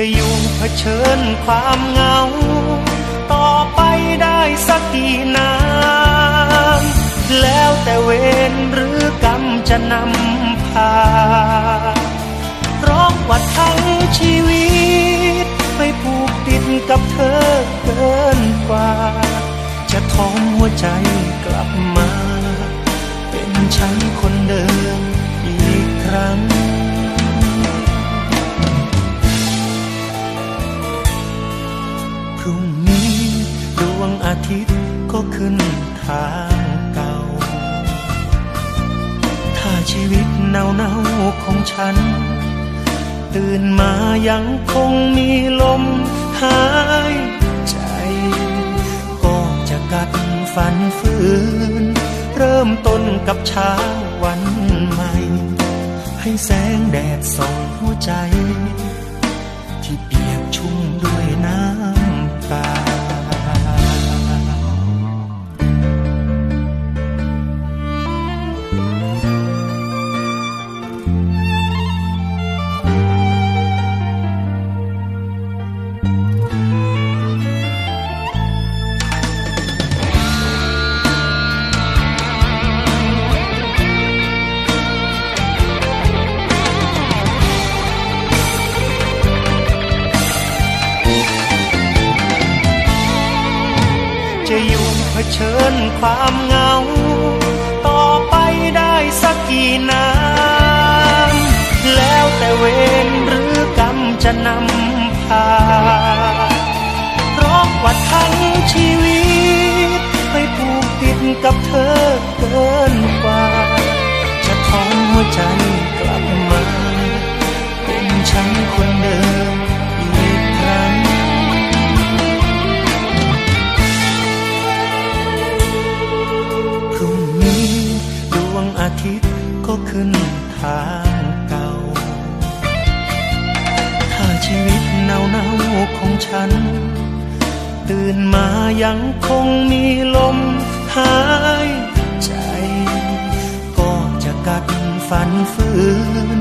จะอยู่เผชิญความเหงา ต่อไปได้สักกี่น้ำแล้วแต่เวรหรือกรรมจะนำพาเพราะว่าทั้งชีวิต ไม่ผูกติดกับเธอเกินกว่า จะทอมหัวใจ ก็ขึ้นทางเก่า ถ้าชีวิตเนาเนาๆของฉัน ตื่นมายังคงมีลมหายใจ ก็จะกัดฟันฝืน เริ่มต้นกับเช้าวันใหม่ ให้แสงแดดส่องหัวใจ ชิญความเหงา ต่อไปได้สักกี่น้ำแล้วแต่เวรหรือกรรมจะนำพาเพราะว่าทั้งชีวิตไม่ผูกติดกับเธอเกินกว่า จะท้อมหัวใจ ทางเก่า ถ้าชีวิตเนาเนาของฉัน ตื่นมายังคงมีลมหายใจ ก็จะกัดฟันฝืน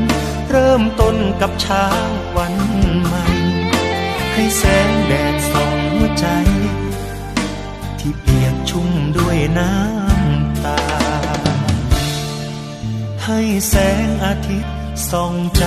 เริ่มต้นกับเช้าวันใหม่ ให้แสงแดดส่องหัวใจ ที่เปียกชุ่มด้วยน้ำ ให้แสงอาทิตย์ส่องใจ